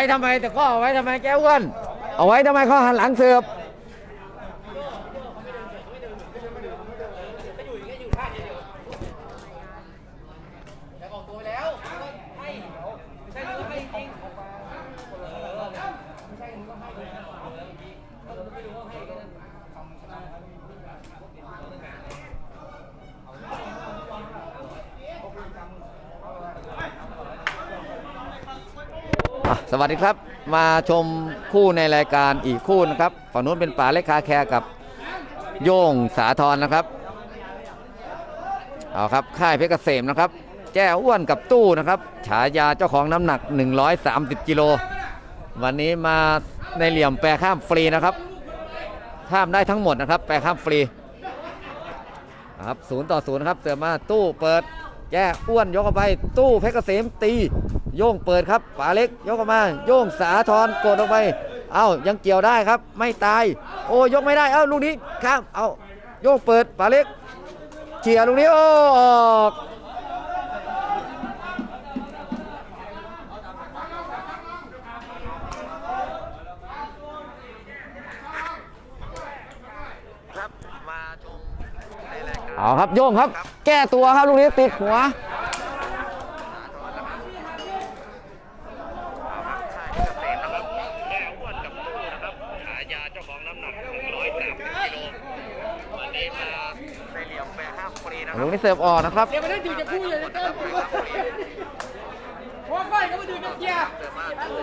ไว้ทำไมแต่ก็เอาไว้ทำไมแก้วอ้วนเอาไว้ทำไมเขาหันหลังเสือบ สวัสดีครับ มาชมคู่ในรายการอีกคู่นะครับฝั่งนู้นเป็นป่าเล็กคาแคร์กับโย่งสาทรนะครับเอาครับค่ายเพชรเกษมนะครับ แจ้อ้วนกับตู้นะครับ ฉายาเจ้าของน้ำหนัก 130กิโลวันนี้มาในเหลี่ยมแปรข้ามฟรีนะครับ ข้ามได้ทั้งหมดนะครับ แปรข้ามฟรีครับศูนย์ต่อศูนย์นะครับเสือมาตู้เปิดแจ้อ้วนยกเข้าไปตู้เพชรเกษมตี โย่งเปิดครับป๋าเล็กยกออกมา โย่งสาทรกดออกไป เอ้ายังเกี่ยวได้ครับ ไม่ตาย โอ้ยกไม่ได้ เอ้าลูกนี้ข้ามเอาโย่งเปิดป๋าเล็กเขี่ยลูกนี้โอ้ออกเอาครับโย่งครับ แก้ตัวครับลูกนี้ติดหัว แม่อ้วนกับตู้นะครับฉายาเจ้าของน้ำหนัก 130กิโลวันนี้มาในเหลี่ยมแปรห้า มฟรีนะคลูนี้เสิร์ฟออกนะครับ เดี๋ยวไม่ได้ดื่มจะพูดเลยเต้นเพราะว่าไฟก็มาดื่มกันเกียร์เติมมาตู้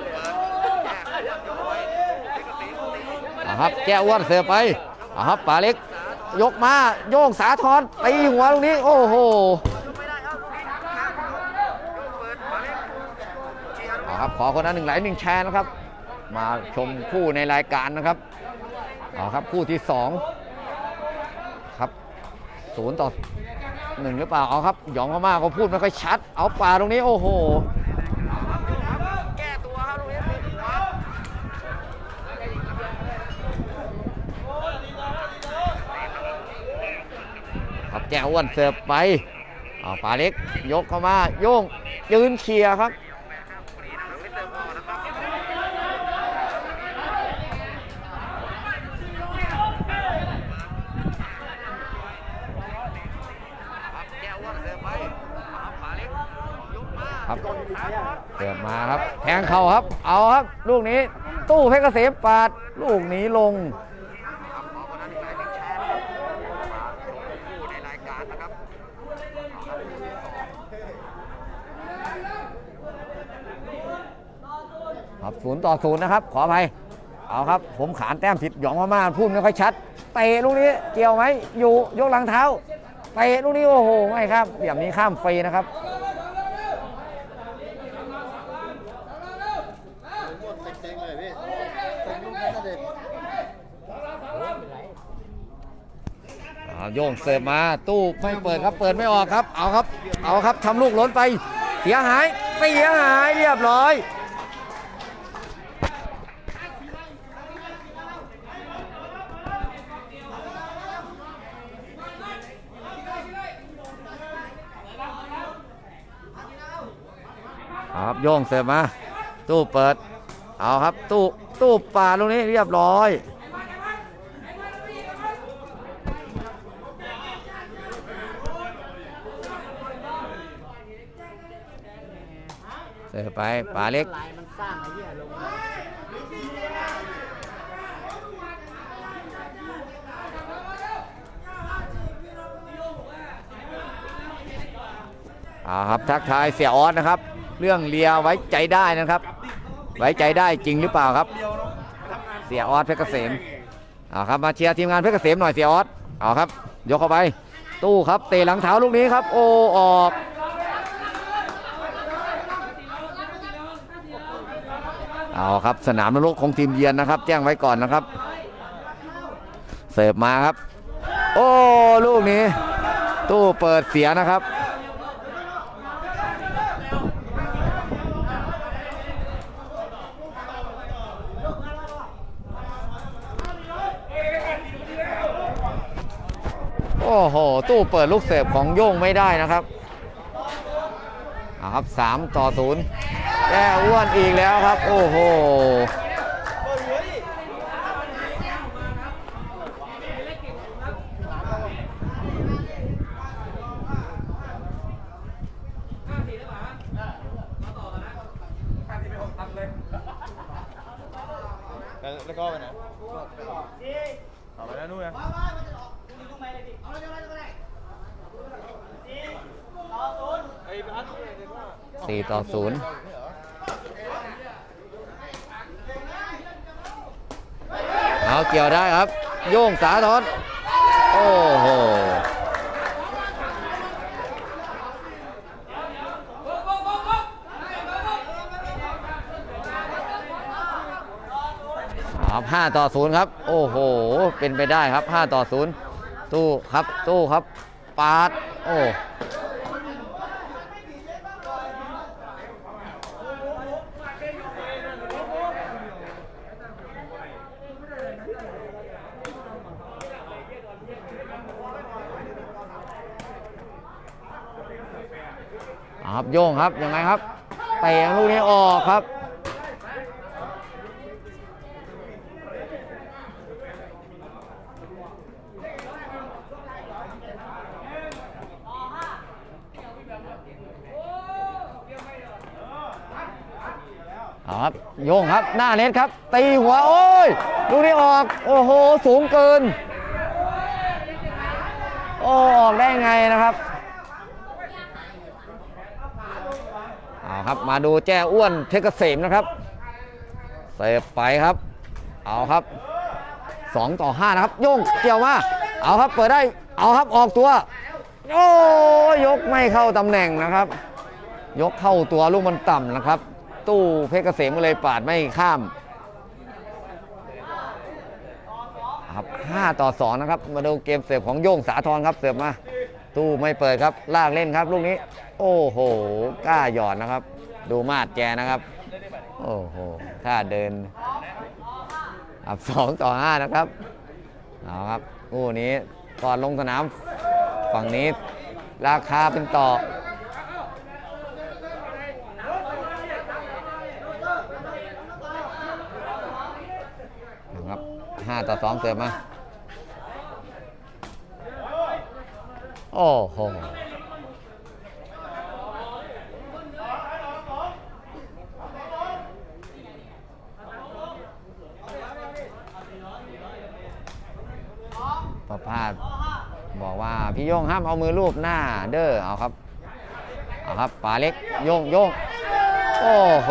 เปิดแกอ้วนยกไว้เพชรเกษมตีเอาครับแก้อ้วนเสิร์ฟไปครับป๋าเล็ก ยกมาโย่งสาทรตีหัวตรงนี้ โอ้โหนะครับขอคนละหนึ่งไหลค์หนึ่งแชร์นะครับ มาชมคู่ในรายการนะครับเอาครับคู่ที่สองครับศูนย์ต่อ หนึ่งหรือเปล่าเอาครับหยองเข้ามาเขาพูดไม่ค่อยชัด เอาป่าตรงนี้โอ้โหแก้ตัวครับลูกนี้ติดหัวครับแก้อ้วนเสิร์ฟไปเอาป่าเล็กยกเข้ามาโยงยืนเคลียร์ครับ ไม่เติมออกนะครับ ครับแก้วอ้วนเสิร์ฟไปครับขาเล็กยกมา ครับ เสิร์ฟมาครับ แทงเข่าครับ เอาครับ ลูกนี้ ตู้เพชรเกษมปาด ลูกนี้ลงครับขอคนนั้นอีกหลายหนึ่งแชร์นะครับมาชมคู่ในรายการนะครับครับศูนย์ต่อศูนย์นะครับ ขออภัย เอาครับ ผมขานแต้มผิดหยองมามาพูดไม่ค่อยชัด เตะลูกนี้เกี่ยวไหม อยู่ยกหลังเท้า เตะลูกนี้โอ้โห ไม่ครับเหลี่ยมนี้ข้ามฟรีนะครับ เซ็งๆเลยพี่เซ็งลูกนี้ก็เด็ก เอาโยงเสิร์ฟมาตู้ไม่เปิดครับเปิดไม่ออกครับ เอาครับ เอาครับทำลูกล้นไป เสียหายเสียหายเรียบร้อยครับโยงเสิร์ฟมา ตู้เปิด เอาครับ ตู้ตู้ป่าตรงนี้เรียบร้อย เสิร์ฟไปป่าเล็ก ลายมันสร้างไอ้เหี้ยลงเอาครับทักทายเสียออสนะครับ เรื่องเลียไว้ใจได้นะครับ ไว้ใจได้จริงหรือเปล่าครับ เสียออสเพชรเกษมเอาครับมาเชียร์ทีมงานเพชรเกษมหน่อยเสียออสเอาครับ ยกเข้าไป ตู้ครับเตะหลังเท้าลูกนี้ครับ โอ้ออก เอาครับสนามนรกของทีมเยือนนะครับ แจ้งไว้ก่อนนะครับ เสิร์ฟมาครับ โอ้ลูกนี้ ตู้เปิดเสียนะครับโอ้โห ตู้เปิดลูกเสิร์ฟของโย่งไม่ได้นะครับ เอาครับ 3 ต่อ 0 แจ้อ้วนอีกแล้วครับ โอ้โหแล้วก็ไปไหนเอาไปแล้วนู่นนะสี่ต่อศูนย์ เอาเกี่ยวได้ครับ โย่งสาทรโอ้โหครับห้าต่อศูนย์ครับ โอ้โห เป็นไปได้ครับห้าต่อศูนย์ตู้ครับ ตู้ครับ ปาด โอ้ ครับโยงครับยังไงครับเตะลูกนี้ออกครับเอาครับโยงครับหน้าเน็ตครับ ตีหัวโอ้ยลูกนี้ออก โอ้โห สูงเกิน โอ้ออกได้ไงนะครับ เอา ครับมาดูแจ้อ้วนเพชรเกษมนะครับเสิร์ฟไปครับ เอาครับ 2 ต่อ 5 นะครับโยงเกี่ยวมา เอาครับเปิดได้เอาครับออกตัว โอ้ยกไม่เข้าตำแหน่งนะครับ ยกเข้าตัวลูกมันต่ำนะครับ ตู้เพชรเกษมก็เลยปาดไม่ข้ามครับ5ต่อ 2 นะครับ มาดูเกมเสิร์ฟของโย่งสาธรครับเสิร์ฟมา ตู้ไม่เปิดครับลากเล่นครับลูกนี้ โอ้โหกล้าหยอดนะครับ ดูมาดแกนะครับ โอ้โหท่าเดิน อับสองต่อห้านะครับเอาครับคู่นี้ก่อนลงสนามฝั่งนี้ราคาเป็นต่อนะครับห้าต่อสองเสิร์ฟมา โอ้โห ประพาสบอกว่าพี่ โยงห้ามเอามือลูบหน้าเด้อเอาครับเอาครับป่าเล็กโยงโยงโอ้โห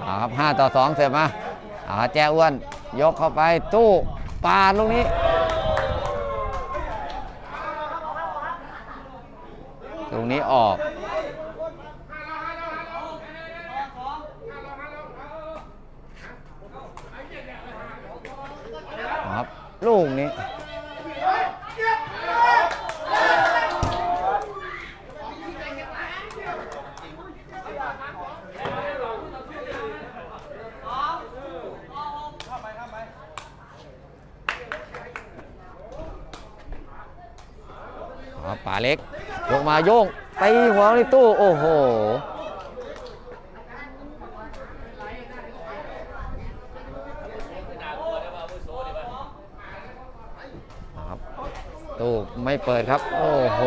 เอาครับห้าต่อสองเสร็จมาเอาแจ้อ้วน ยกเข้าไปตู้ปาดลูกนี้ ตรงนี้ออก ครับ ลูกนี้ ครับ ป่าเล็กยกมาโยงตีหัวในตู้ โอ้โหครับตู้ไม่เปิดครับ โอ้โห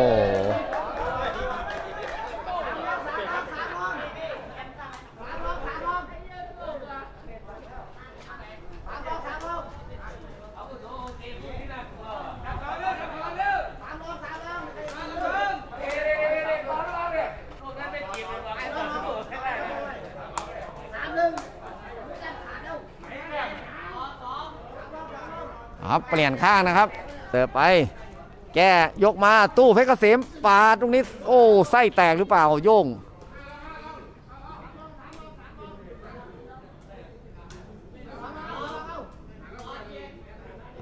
ครับ เปลี่ยนข้างนะครับเสิร์ฟไป แกยกมาตู้เพชรเกษมปาดตรงนี้ โอ้ไส้แตกหรือเปล่าโย่ง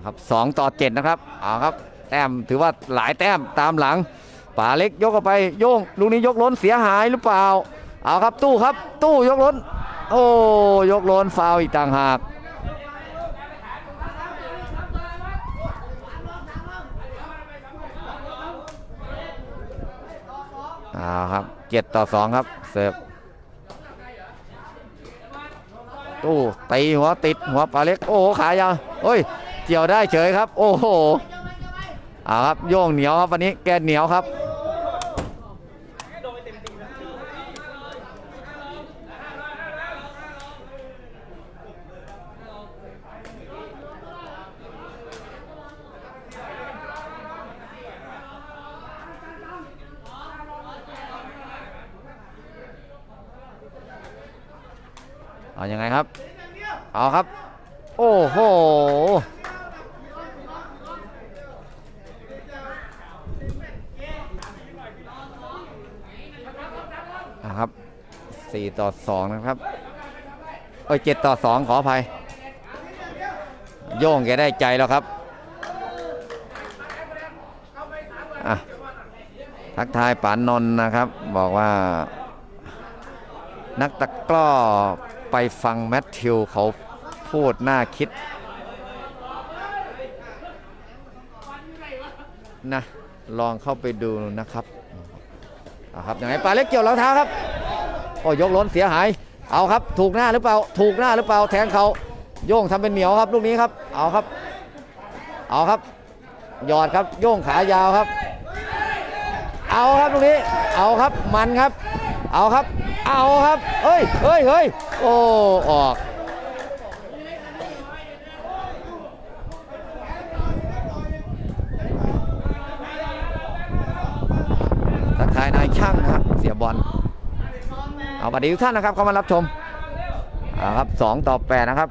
ครับสองต่อเจ็ดนะครับเอาครับ แต้มถือว่าหลายแต้มตามหลังป่าเล็กยกเข้าไปโย่งลูกนี้ยกล้นเสียหายหรือเปล่าเอาครับตู้ครับ ตู้ยกล้น โอ้ยกล้นฟาวอีกต่างหาก เอาครับเจ็ดต่อสองครับ เสิร์ฟตู้ตีหัวติดหัวปลาเล็ก โอ้โหขายาวโอ้ยเกี่ยวได้เฉยครับ โอ้โหเอาครับโย่งเหนียวครับวันนี้แกนเหนียวครับ เอายังไงครับ เอาครับ โอ้โห นะครับ 4ต่อ2นะครับเอ้ย7ต่อ2ขออภัย โย่งแกได้ใจแล้วครับอะทักทายปานนนนะครับ บอกว่า นักตะกร้อไปฟังแมทธิวเขาพูดน่าคิดนะลองเข้าไปดูนะครับเอาครับยังไงปลาเล็กเกี่ยวรองเท้าครับ โยกล้นเสียหาย เอาครับ ถูกหน้าหรือเปล่า ถูกหน้าหรือเปล่า แทงเขาโย่งทำเป็นเหนียวครับลูกนี้ครับ เอาครับ เอาครับ หยอดครับ โย่งขายาวครับ เอาครับลูกนี้ เอาครับ มันครับ เอาครับ เอาครับ เฮ้ยเฮ้ยเฮ้ยโอ้ ออกทักทายนายช่างนะครับ เสียบอล เอาบัดดีทุกท่านนะครับเข้ามารับชมเอาครับสองต่อแปดนะครับ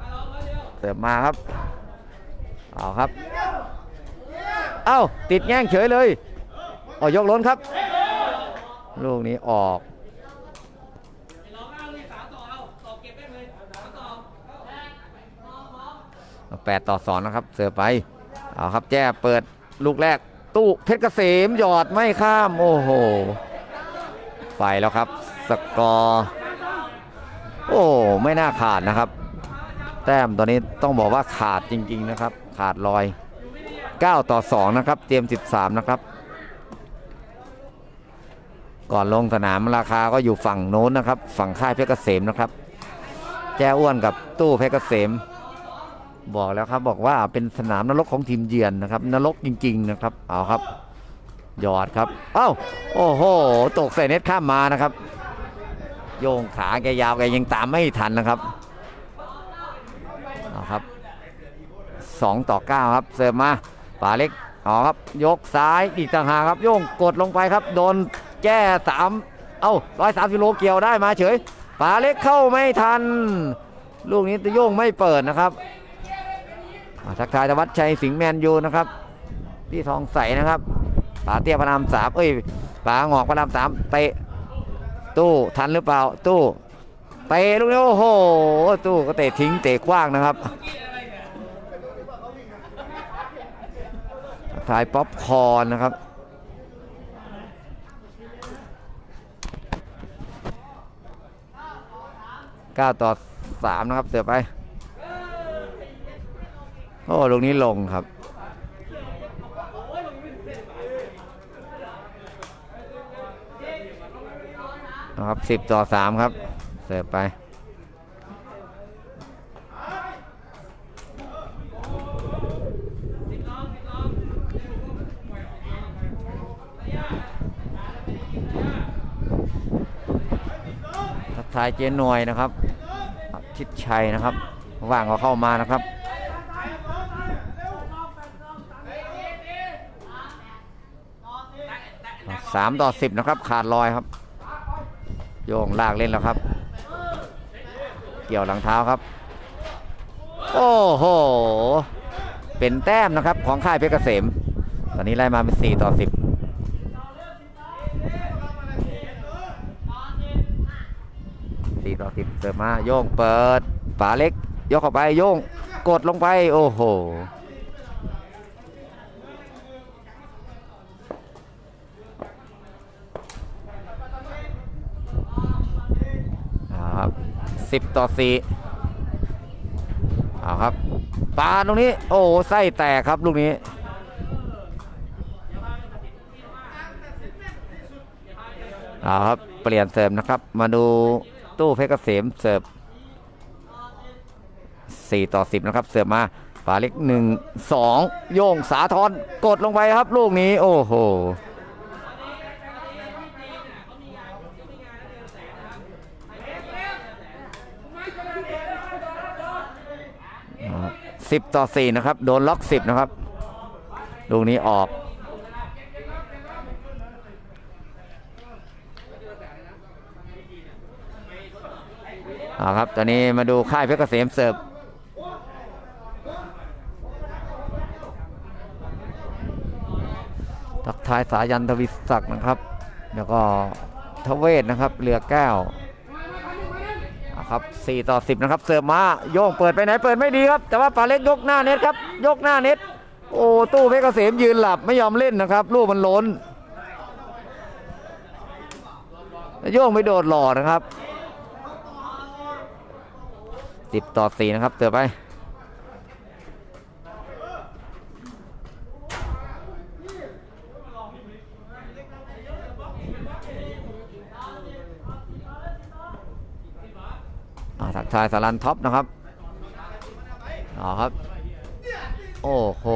เสิร์ฟมาครับเอาครับ เอ้าติดแง่งเฉยเลยออยกล้นครับ ลูกนี้ออกแปดต่อสองนะครับ เสิร์ฟไป เอาครับแจ้เปิดลูกแรกตู้เพชรเกษมหยอดไม่ข้าม โอ้โห ไปแล้วครับ สกอร์ โอ้ ไม่น่าขาดนะครับ แต้มตอนนี้ต้องบอกว่าขาดจริง ๆนะครับ ขาดลอย 9 ต่อ 2 นะครับ เตรียม 13 นะครับ ก่อนลงสนามราคาก็อยู่ฝั่งโน้นนะครับ ฝั่งค่ายเพชรเกษมนะครับ แจ้อ้วนกับตู้เพชรเกษม บอกแล้วครับบอกว่าเป็นสนามนรกของทีมเยือนนะครับ นรกจริง ๆ นะครับ เอาครับ ยอดครับเอ้าโอ้โหตกใส่เน็ตข้ามมานะครับ โยงขาแกยาวแกยังตามไม่ทันนะครับเอาครับ2ต่อ9ครับเสิร์ฟมาป่าเล็กเอครับยกซ้ายอีกต่างหากครับโยงกดลงไปครับโดนแก้สามเอ้าร้อยสามสิโลเกี่ยวได้มาเฉยป่าเล็กเข้าไม่ทัน ลูกนี้ตะโยงไม่เปิดนะครับทักทายธวัชชัยสิงห์แมนยูนะครับ ที่ทองใสนะครับ ปาเตี้ยพระรามสามเอ้ยป่าหงอกพระรามสามเตะตู้ทันหรือเปล่าตู้เตะลูกนี้โอ้โหตู้ก็เตะทิ้งเตะกว้างนะครับถ่ายป๊อปคอร์นนะครับ9ต่อ3นะครับเสือไป โอ้ลูกนี้ลงครับ นะครับ10ต่อ3ครับ เสิร์ฟไปทักทายเจนหน่วยนะครับชิดชัยนะครับ ว่างก็เข้ามานะครับสามต่อสิบนะครับ ขาดลอยครับ โยงลากเล่นแล้วครับ เกี่ยวหลังเท้าครับ โอ้โห เป็นแต้มนะครับของค่ายเพชรเกษม ตอนนี้ไล่มาเป็น 4 ต่อ 10 4ต่อ10เสิร์ฟมาโยงเปิดฝาเล็ก ยกเข้าไปโยงกดลงไป โอ้โห สิบต่อสี่เอาครับปาตรงนี้โอ้ไส้แตกครับลูกนี้เอาครับเปลี่ยนเสร์ฟนะครับ มาดูตู้เพชรเกษมเสิร์ฟ4ต่อ 10 นะครับ เสิร์ฟมาปาเล็ก1 2 โยงสาทรกดลงไปครับ ลูกนี้ โอ้โห สิบต่อสี่นะครับ โดนล็อกสิบนะครับ ลูกนี้ออกเอาครับ ตอนนี้มาดูค่ายเพชรเกษมเสิร์ฟทักทายสายันทวิศักดิ์นะครับ แล้วก็ทเวศนะครับ เรือแก้วเอา ครับ 4 ต่อ 10 นะครับ เสิร์ฟมาโยงเปิดไปไหนเปิดไม่ดีครับ แต่ว่าปาเล็กยกหน้าเน็ตครับ ยกหน้าเน็ต โอ้ตู้เพชรเกษมยืนหลับไม่ยอมเล่นนะครับ ลูกมันล้น โยงไม่โดดหล่อนะครับ 10 ต่อ 4 นะครับเสิร์ฟไป ทักทายสารันท็อปนะครับอ๋อครับ โอ้โห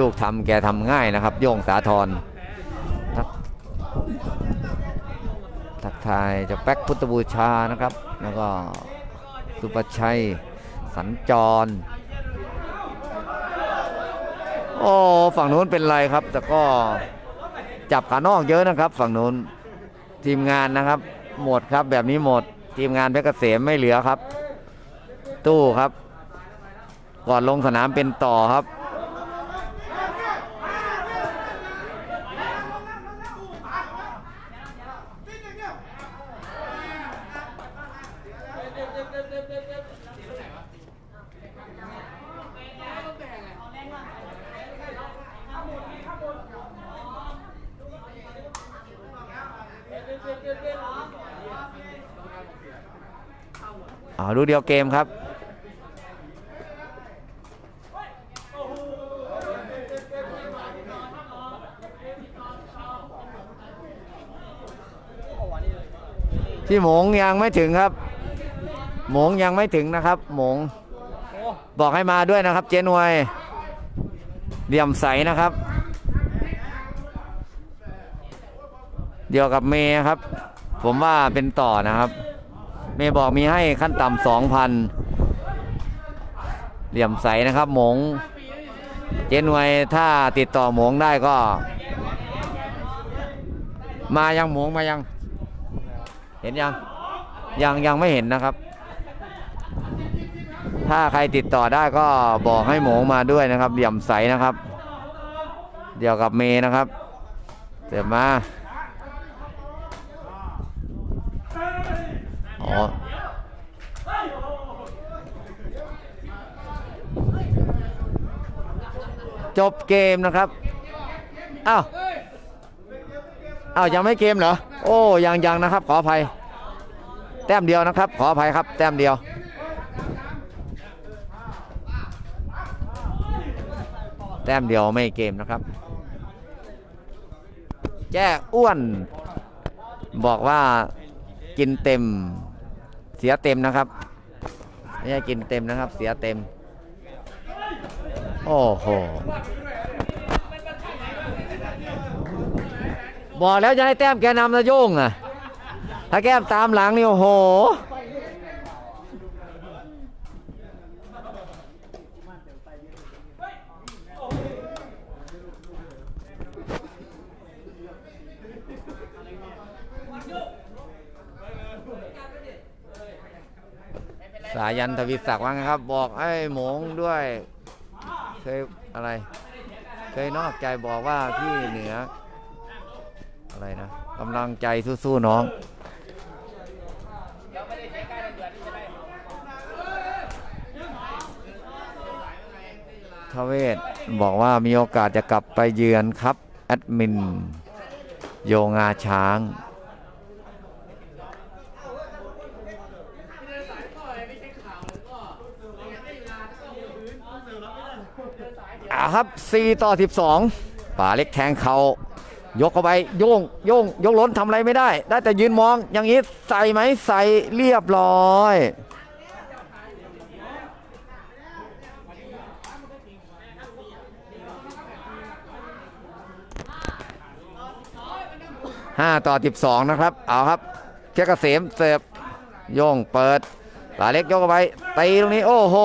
ลูกทำแกทำง่ายนะครับ โยงสาธรทักทักทายจากแป๊กพุทธบูชานะครับ แล้วก็สุปชัย สัญจร โอ้ฝั่งนู้นเป็นไรครับ แต่ก็จับขานอกเยอะนะครับ ฝั่งนู้นทีมงานนะครับ หมดครับแบบนี้หมด ทีมงานเพชรเกษมไม่เหลือครับ ตู้ครับ ก่อนลงสนามเป็นต่อครับ เอาดูเดียวเกมครับ ที่หมงยังไม่ถึงครับ หมงยังไม่ถึงนะครับ หมงบอกให้มาด้วยนะครับ เจนวยเดี่ยมใสนะครับ เดียวกับเมย์ครับ ผมว่าเป็นต่อนะครับ เมย์บอกมีให้ขั้นต่ำสองพันเหลี่ยมใสนะครับหมง เจนวยถ้าติดต่อหมงได้ก็ มายังหมงมายัง เห็นยัง ยังยังไม่เห็นนะครับ ถ้าใครติดต่อได้ก็บอกให้หมงมาด้วยนะครับ เหลี่ยมใสนะครับ เดียวกับเมย์นะครับ เดี๋ยวมา อ๋อจบเกมนะครับ อ้าวอ้าวยังไม่เกมเหรอ โอ้ยังยังนะครับ ขออภัย แต้มเดียวนะครับ ขออภัยครับ แต้มเดียว แต้มเดียวไม่เกมนะครับ แจ้อ้วน บอกว่ากินเต็ม เสียเต็มนะครับไม่ใช่กินเต็มนะครับ เสียเต็ม โอ้โหบอกแล้วจะให้แต้มแกนำนะโย่งอะ ถ้าแก้มตามหลังนี่โอ้โหายันทวิศักดิ์ว่าไงครับ บอกไอ้หมงด้วย เคยอะไร เคยนอกใจบอกว่าพี่เหนือ อะไรนะกำลังใจสู้ๆน้องทเวศบอกว่ามีโอกาสจะกลับไปเยือนครับ แอดมิน โยงาช้าง ครับ 4 ต่อ 12 ป่าเล็กแทงเขายกเข้าไปโยงโยงยกล้นทำอะไรไม่ได้ ได้แต่ยืนมองอย่างนี้ใส่ไหมใส่เรียบร้อยห้าต่อ12นะครับ เอาครับเจ้าเกษมเสิร์ฟโยงเปิดป่าเล็กยกเข้าไปตีตรงนี้โอ้โห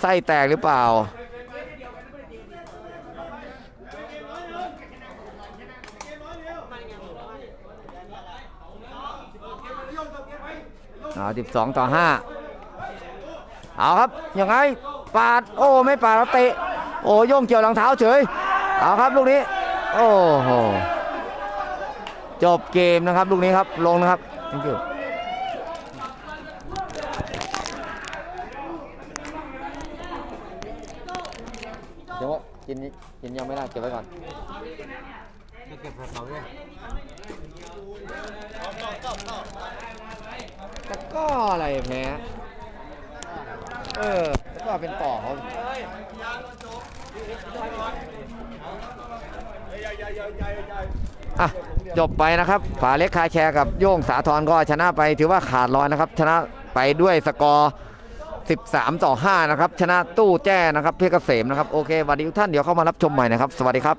ไส้แตกหรือเปล่า 12 ต่อ 5 เอาครับยังไงปาดโอ้ไม่ปาดแล้วเตะโอ้โย่งเกี่ยวหลังเท้าเฉยเอาครับลูกนี้โอ้โหจบเกมนะครับลูกนี้ครับลงนะครับ thank you เดี๋ยวกินกินยังไม่ได้เก็บไว้ก่อนเก็บกระเป๋าด้วย ต่ก็อะไรแพ้เออต่ก็เป็นต่อเขาอะจบไปนะครับฝาเล็กคาแชร์กับโย่งสาทรก็ชนะไปถือว่าขาดลอยนะครับ ชนะไปด้วยสกอร์13 ต่อ 5 นะครับ ชนะตู้แจ้นะครับ เพชรเกษมนะครับ โอเคสวัสดีทุกท่านเดี๋ยวเข้ามารับชมใหม่นะครับ สวัสดีครับ